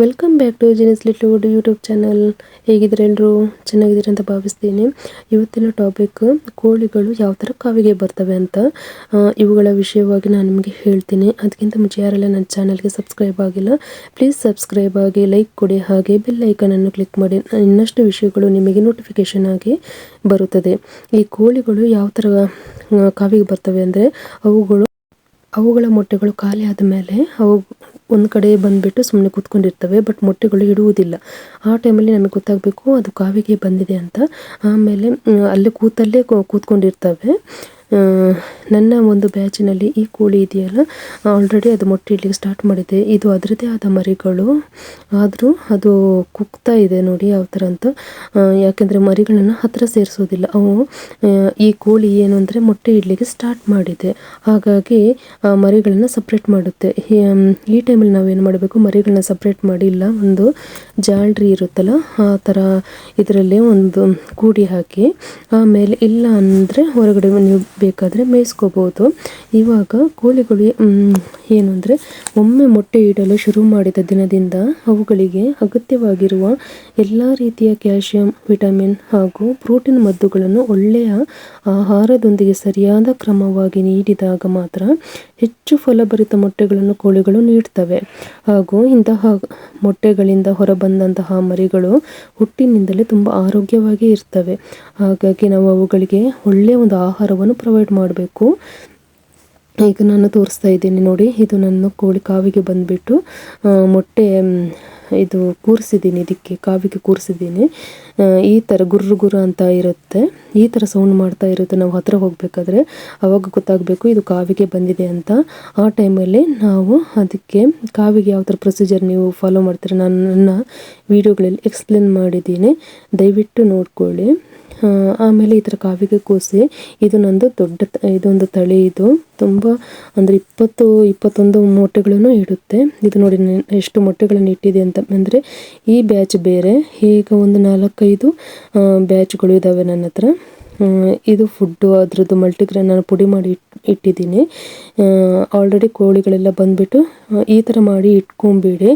Welcome back to genie's little wood YouTube channel ಹೇಗಿದ್ರೆ ಎಲ್ಲರೂ? ಚೆನ್ನಾಗಿದ್ದೀರಿ ಅಂತ ಭಾವಿಸ್ತೀನಿ. ಇವತ್ತಿನ ಟಾಪಿಕ್ ಕೋಳಿಗಳು ಯಾವ ಥರ ಕಾವಿಗೆ ಬರ್ತವೆ ಅಂತ. ಇವುಗಳ ವಿಷಯವಾಗಿ ನಾನು ನಿಮಗೆ ಹೇಳ್ತೀನಿ. ಅದಕ್ಕಿಂತ ಮುಂಚೆ ಯಾರೆಲ್ಲ ನನ್ನ ಚಾನಲ್ಗೆ ಸಬ್ಸ್ಕ್ರೈಬ್ ಆಗಿಲ್ಲ ಪ್ಲೀಸ್ ಸಬ್ಸ್ಕ್ರೈಬ್ ಆಗಿ ಲೈಕ್ ಕೊಡಿ. ಹಾಗೆ ಬೆಲ್ ಐಕನನ್ನು ಕ್ಲಿಕ್ ಮಾಡಿ. ಇನ್ನಷ್ಟು ವಿಷಯಗಳು ನಿಮಗೆ ನೋಟಿಫಿಕೇಷನ್ ಆಗಿ ಬರುತ್ತದೆ. ಈ ಕೋಳಿಗಳು ಯಾವ ಥರ ಕಾವಿಗೆ ಬರ್ತವೆ ಅಂದರೆ ಅವುಗಳು, ಅವುಗಳ ಮೊಟ್ಟೆಗಳು ಖಾಲಿ ಆದ ಮೇಲೆ ಅವು ಒಂದು ಕಡೆ ಬಂದುಬಿಟ್ಟು ಸುಮ್ಮನೆ ಕೂತ್ಕೊಂಡಿರ್ತವೆ ಬಟ್ ಮೊಟ್ಟೆಗಳು ಇಡುವುದಿಲ್ಲ. ಆ ಟೈಮಲ್ಲಿ ನಮಗೆ ಗೊತ್ತಾಗಬೇಕು ಅದು ಕಾವಿಗೆ ಬಂದಿದೆ ಅಂತ. ಆಮೇಲೆ ಅಲ್ಲೇ ಕೂತಲ್ಲೇ ಕೂತ್ಕೊಂಡಿರ್ತವೆ. ನನ್ನ ಒಂದು ಬ್ಯಾಚಿನಲ್ಲಿ ಈ ಕೋಳಿ ಇದೆಯಲ್ಲ ಆಲ್ರೆಡಿ ಅದು ಮೊಟ್ಟೆ ಇಡ್ಲಿಕ್ಕೆ ಸ್ಟಾರ್ಟ್ ಮಾಡಿದೆ. ಇದು ಅದರದೇ ಆದ ಮರಿಗಳು. ಆದರೂ ಅದು ಕುಗ್ತಾ ಇದೆ ನೋಡಿ ಯಾವ ಥರ ಅಂತ. ಯಾಕೆಂದರೆ ಮರಿಗಳನ್ನು ಹತ್ತಿರ ಸೇರಿಸೋದಿಲ್ಲ. ಅವು ಈ ಕೋಳಿ ಏನು ಅಂದರೆ ಮೊಟ್ಟೆ ಇಡ್ಲಿಕ್ಕೆ ಸ್ಟಾರ್ಟ್ ಮಾಡಿದೆ. ಹಾಗಾಗಿ ಮರಿಗಳನ್ನ ಸಪ್ರೇಟ್ ಮಾಡುತ್ತೆ. ಈ ಟೈಮಲ್ಲಿ ನಾವೇನು ಮಾಡಬೇಕು? ಮರಿಗಳನ್ನ ಸಪ್ರೇಟ್ ಮಾಡಿ ಇಲ್ಲ ಒಂದು ಜಾಲ್ರಿ ಇರುತ್ತಲ್ಲ, ಆ ಥರ ಇದರಲ್ಲಿ ಒಂದು ಕೂಡಿ ಹಾಕಿ, ಆಮೇಲೆ ಇಲ್ಲ ಅಂದರೆ ಹೊರಗಡೆ ನೀವು ಬೇಕಾದರೆ ಮೇಯಿಸ್ಕೋಬೋದು. ಇವಾಗ ಕೋಳಿಗಳು ಏನು ಅಂದರೆ ಒಮ್ಮೆ ಮೊಟ್ಟೆ ಇಡಲು ಶುರು ಮಾಡಿದ ದಿನದಿಂದ ಅವುಗಳಿಗೆ ಅಗತ್ಯವಾಗಿರುವ ಎಲ್ಲ ರೀತಿಯ ಕ್ಯಾಲ್ಶಿಯಂ ವಿಟಮಿನ್ ಹಾಗೂ ಪ್ರೋಟೀನ್ ಮದ್ದುಗಳನ್ನು ಒಳ್ಳೆಯ ಆಹಾರದೊಂದಿಗೆ ಸರಿಯಾದ ಕ್ರಮವಾಗಿ ನೀಡಿದಾಗ ಮಾತ್ರ ಹೆಚ್ಚು ಫಲಭರಿತ ಮೊಟ್ಟೆಗಳನ್ನು ಕೋಳಿಗಳು ನೀಡ್ತವೆ. ಹಾಗೂ ಇಂತಹ ಮೊಟ್ಟೆಗಳಿಂದ ಹೊರಬಂದಂತಹ ಮರಿಗಳು ಹುಟ್ಟಿನಿಂದಲೇ ತುಂಬ ಆರೋಗ್ಯವಾಗಿ ಇರ್ತವೆ. ಹಾಗಾಗಿ ನಾವು ಅವುಗಳಿಗೆ ಒಳ್ಳೆಯ ಒಂದು ಆಹಾರವನ್ನು ಪ್ರೊವೈಡ್ ಮಾಡಬೇಕು. ಈಗ ನಾನು ತೋರಿಸ್ತಾ ಇದ್ದೀನಿ ನೋಡಿ, ಇದು ನನ್ನ ಕೋಳಿ ಕಾವಿಗೆ ಬಂದುಬಿಟ್ಟು ಮೊಟ್ಟೆ ಇದು ಕೂರಿಸಿದ್ದೀನಿ, ಇದಕ್ಕೆ ಕಾವಿಗೆ ಕೂರಿಸಿದ್ದೀನಿ. ಈ ಥರ ಗುರ್ರು ಗುರು ಅಂತ ಇರುತ್ತೆ. ಈ ಥರ ಸೌಂಡ್ ಮಾಡ್ತಾ ಇರುತ್ತೆ. ನಾವು ಹತ್ರ ಹೋಗಬೇಕಾದ್ರೆ ಅವಾಗ ಗೊತ್ತಾಗಬೇಕು ಇದು ಕಾವಿಗೆ ಬಂದಿದೆ ಅಂತ. ಆ ಟೈಮಲ್ಲಿ ನಾವು ಅದಕ್ಕೆ ಕಾವಿಗೆ ಯಾವ ಥರ ಪ್ರೊಸೀಜರ್ ನೀವು ಫಾಲೋ ಮಾಡ್ತೀರ, ನಾನು ನನ್ನ ವೀಡಿಯೋಗಳಲ್ಲಿ ಎಕ್ಸ್ಪ್ಲೇನ್ ಮಾಡಿದ್ದೀನಿ. ದಯವಿಟ್ಟು ನೋಡ್ಕೊಳ್ಳಿ. ಆಮೇಲೆ ಇದರ ಕಾವಿಗೆ ಕೂಸಿ. ಇದು ನಂದು ದೊಡ್ಡ ಇದೊಂದು ತಳಿ ಇದು. ತುಂಬ ಅಂದರೆ ಇಪ್ಪತ್ತು, ಇಪ್ಪತ್ತೊಂದು ಮೊಟ್ಟೆಗಳನ್ನು ಇಡುತ್ತೆ. ಇದು ನೋಡಿ ಎಷ್ಟು ಮೊಟ್ಟೆಗಳನ್ನು ಇಟ್ಟಿದೆ ಅಂತ ಅಂದರೆ ಈ ಬ್ಯಾಚ್ ಬೇರೆ. ಈಗ ಒಂದು ನಾಲ್ಕೈದು ಬ್ಯಾಚ್ಗಳು ಇದ್ದಾವೆ ನನ್ನ ಹತ್ರ. ಇದು ಫುಡ್ಡು ಅದರದ್ದು ಮಲ್ಟಿಗ್ರೇನ್ ನಾನು ಪುಡಿ ಮಾಡಿ ಇಟ್ಟಿದ್ದೀನಿ. ಆಲ್ರೆಡಿ ಕೋಳಿಗಳೆಲ್ಲ ಬಂದುಬಿಟ್ಟು ಈ ಥರ ಮಾಡಿ ಇಟ್ಕೊಂಬಿಡಿ.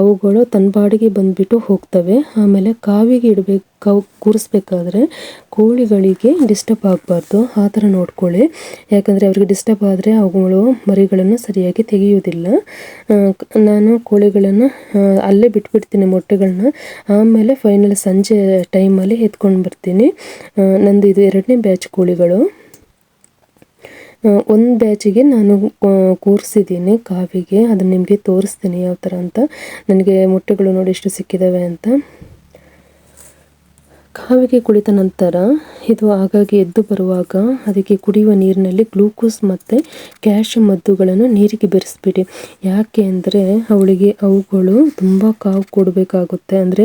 ಅವುಗಳು ತನ್ನ ಬಾಡಿಗೆ ಬಂದುಬಿಟ್ಟು ಹೋಗ್ತವೆ. ಆಮೇಲೆ ಕಾವಿಗೆ ಇಡಬೇಕು ಕಾವು ಕೂರಿಸ್ಬೇಕಾದ್ರೆ ಕೋಳಿಗಳಿಗೆ ಡಿಸ್ಟರ್ಬ್ ಆಗಬಾರ್ದು. ಆ ಥರ ನೋಡ್ಕೊಳ್ಳಿ. ಯಾಕಂದರೆ ಅವರಿಗೆ ಡಿಸ್ಟರ್ಬ್ ಆದರೆ ಅವುಗಳು ಮರಿಗಳನ್ನು ಸರಿಯಾಗಿ ತೆಗೆಯುವುದಿಲ್ಲ. ನಾನು ಕೋಳಿಗಳನ್ನು ಅಲ್ಲೇ ಬಿಟ್ಬಿಡ್ತೀನಿ ಮೊಟ್ಟೆಗಳನ್ನ ಆಮೇಲೆ ಫೈನಲ್ ಸಂಜೆ ಟೈಮಲ್ಲಿ ಎತ್ಕೊಂಡು ಬರ್ತೀನಿ. ನಂದು ಇದು ಎರಡನೇ ಬ್ಯಾಚ್ ಕೋಳಿಗಳು. ಒಂದು ಬ್ಯಾಚಿಗೆ ನಾನು ಕೂರಿಸಿದ್ದೀನಿ ಕಾವಿಗೆ. ಅದನ್ನು ನಿಮಗೆ ತೋರಿಸ್ತೀನಿ ಯಾವ ಥರ ಅಂತ. ನನಗೆ ಮೊಟ್ಟೆಗಳು ನೋಡಿ ಎಷ್ಟು ಸಿಕ್ಕಿದ್ದಾವೆ ಅಂತ. ಕಾವಿಗೆ ಕುಳಿತ ನಂತರ ಇದು ಹಾಗಾಗಿ ಎದ್ದು ಬರುವಾಗ ಅದಕ್ಕೆ ಕುಡಿಯುವ ನೀರಿನಲ್ಲಿ ಗ್ಲೂಕೋಸ್ ಮತ್ತು ಕ್ಯಾಲ್ಶಿಯಂ ಮದ್ದುಗಳನ್ನು ನೀರಿಗೆ ಬೆರೆಸ್ಬಿಡಿ. ಯಾಕೆ ಅಂದರೆ ಅವಳಿಗೆ ಅವುಗಳು ತುಂಬ ಕಾವು ಕೊಡಬೇಕಾಗುತ್ತೆ. ಅಂದರೆ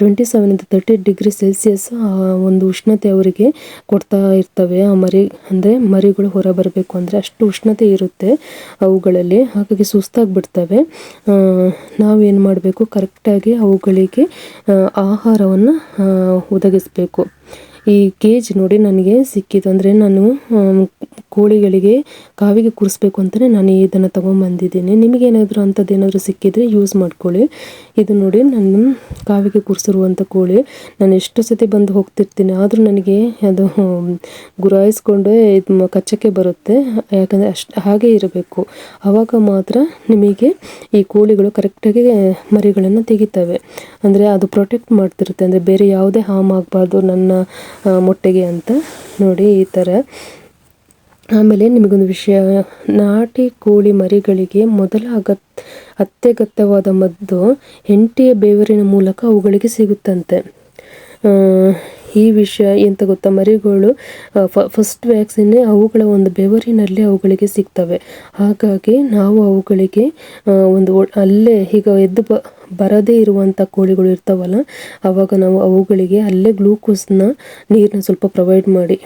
ಟ್ವೆಂಟಿ ಸೆವೆನಿಂದ ತರ್ಟಿ ಡಿಗ್ರಿ ಸೆಲ್ಸಿಯಸ್ ಒಂದು ಉಷ್ಣತೆ ಅವರಿಗೆ ಕೊಡ್ತಾ ಇರ್ತವೆ. ಆ ಮರಿ, ಅಂದರೆ ಮರಿಗಳು ಹೊರ ಬರಬೇಕು ಅಂದರೆ ಅಷ್ಟು ಉಷ್ಣತೆ ಇರುತ್ತೆ ಅವುಗಳಲ್ಲಿ. ಹಾಗಾಗಿ ಸುಸ್ತಾಗಿ ಬಿಡ್ತವೆ ನಾವೇನು ಮಾಡಬೇಕು? ಕರೆಕ್ಟಾಗಿ ಅವುಗಳಿಗೆ ಆಹಾರವನ್ನು ಒದಗಿಸಬೇಕು. ಈ ಕೇಜ್ ನೋಡಿ ನನಗೆ ಸಿಕ್ಕಿತು ಅಂದರೆ ನಾನು ಕೋಳಿಗಳಿಗೆ ಕಾವಿಗೆ ಕೂರಿಸ್ಬೇಕು ಅಂತಲೇ ನಾನು ಇದನ್ನು ತೊಗೊಂಬಂದಿದ್ದೀನಿ. ನಿಮಗೇನಾದರೂ ಅಂಥದ್ದು ಏನಾದರೂ ಸಿಕ್ಕಿದರೆ ಯೂಸ್ ಮಾಡ್ಕೊಳ್ಳಿ. ಇದು ನೋಡಿ ನಾನು ಕಾವಿಗೆ ಕೂರಿಸಿರುವಂಥ ಕೋಳಿ. ನಾನು ಎಷ್ಟು ಸತಿ ಬಂದು ಹೋಗ್ತಿರ್ತೀನಿ, ಆದರೂ ನನಗೆ ಅದು ಗುರಾಯಿಸ್ಕೊಂಡು ಇದು ಕಚ್ಚಕ್ಕೆ ಬರುತ್ತೆ. ಯಾಕಂದರೆ ಅಷ್ಟು ಹಾಗೆ ಇರಬೇಕು. ಆವಾಗ ಮಾತ್ರ ನಿಮಗೆ ಈ ಕೋಳಿಗಳು ಕರೆಕ್ಟಾಗಿ ಮರಿಗಳನ್ನು ತೆಗಿತವೆ. ಅಂದರೆ ಅದು ಪ್ರೊಟೆಕ್ಟ್ ಮಾಡ್ತಿರುತ್ತೆ. ಅಂದರೆ ಬೇರೆ ಯಾವುದೇ ಹಾಮ್ ಆಗಬಾರ್ದು ನನ್ನ ಮೊಟ್ಟೆಗೆ ಅಂತ. ನೋಡಿ ಈ ಥರ. ಆಮೇಲೆ ನಿಮಗೊಂದು ವಿಷಯ. ನಾಟಿ ಕೋಳಿ ಮರಿಗಳಿಗೆ ಮೊದಲ ಅಗತ್, ಅತ್ಯಗತ್ಯವಾದ ಮದ್ದು ಹೆಂಟಿಯ ಬೇವರಿನ ಮೂಲಕ ಅವುಗಳಿಗೆ ಸಿಗುತ್ತಂತೆ. ಈ ವಿಷಯ ಎಂತ ಗೊತ್ತಾ? ಮರಿಗಳು ಫಸ್ಟ್ ವ್ಯಾಕ್ಸಿನ್ನೇ ಅವುಗಳ ಒಂದು ಬೆವರಿನಲ್ಲಿ ಅವುಗಳಿಗೆ ಸಿಗ್ತವೆ. ಹಾಗಾಗಿ ನಾವು ಅವುಗಳಿಗೆ ಒಂದು ಅಲ್ಲೇ ಈಗ ಎದ್ದು ಬ, ಬರದೇ ಇರುವಂಥ ಕೋಳಿಗಳು ಇರ್ತಾವಲ್ಲ, ಅವಾಗ ನಾವು ಅವುಗಳಿಗೆ ಅಲ್ಲೇ ಗ್ಲೂಕೋಸ್ನ ನೀರನ್ನ ಸ್ವಲ್ಪ ಪ್ರೊವೈಡ್ ಮಾಡಿ.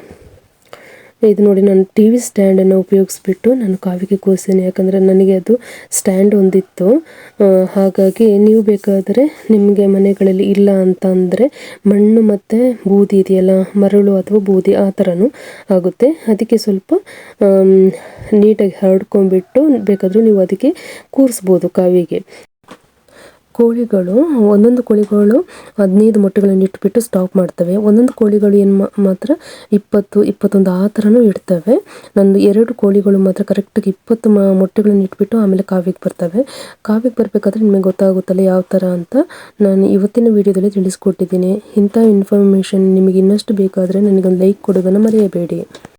ಇದು ನೋಡಿ ನಾನು ಟಿ ವಿ ಸ್ಟ್ಯಾಂಡನ್ನು ಉಪಯೋಗಿಸ್ಬಿಟ್ಟು ನಾನು ಕಾವಿಗೆ ಕೂರಿಸ್ತೀನಿ ಯಾಕಂದರೆ ನನಗೆ ಅದು ಸ್ಟ್ಯಾಂಡ್ ಒಂದಿತ್ತು. ಹಾಗಾಗಿ ನೀವು ಬೇಕಾದರೆ ನಿಮಗೆ ಮನೆಗಳಲ್ಲಿ ಇಲ್ಲ ಅಂತ ಅಂದರೆ ಮಣ್ಣು ಮತ್ತು ಬೂದಿ ಇದೆಯಲ್ಲ, ಮರಳು ಅಥವಾ ಬೂದಿ ಆ ಥರನೂ ಆಗುತ್ತೆ. ಅದಕ್ಕೆ ಸ್ವಲ್ಪ ನೀಟಾಗಿ ಹರಡ್ಕೊಂಡ್ಬಿಟ್ಟು ಬೇಕಾದರೂ ನೀವು ಅದಕ್ಕೆ ಕೂರಿಸ್ಬೋದು ಕಾವಿಗೆ. ಕೋಳಿಗಳು, ಒಂದೊಂದು ಕೋಳಿಗಳು ಹದಿನೈದು ಮೊಟ್ಟೆಗಳನ್ನು ಇಟ್ಬಿಟ್ಟು ಸ್ಟಾಪ್ ಮಾಡ್ತವೆ. ಒಂದೊಂದು ಕೋಳಿಗಳು ಏನು ಮಾತ್ರ ಇಪ್ಪತ್ತು, ಇಪ್ಪತ್ತೊಂದು ಆ ಥರನೂ ಇಡ್ತವೆ. ನಂದು ಎರಡು ಕೋಳಿಗಳು ಮಾತ್ರ ಕರೆಕ್ಟಾಗಿ ಇಪ್ಪತ್ತು ಮೊಟ್ಟೆಗಳನ್ನು ಇಟ್ಬಿಟ್ಟು ಆಮೇಲೆ ಕಾವಿಗೆ ಬರ್ತವೆ. ಕಾವಿಗೆ ಬರಬೇಕಾದ್ರೆ ನಿಮಗೆ ಗೊತ್ತಾಗುತ್ತಲ್ಲ ಯಾವ ಥರ ಅಂತ ನಾನು ಇವತ್ತಿನ ವಿಡಿಯೋದಲ್ಲಿ ತಿಳಿಸ್ಕೊಟ್ಟಿದ್ದೀನಿ. ಇಂಥ ಇನ್ಫಾರ್ಮೇಷನ್ ನಿಮಗೆ ಇನ್ನಷ್ಟು ಬೇಕಾದರೆ ನನಗೊಂದು ಲೈಕ್ ಕೊಡೋದನ್ನು ಮರೆಯಬೇಡಿ.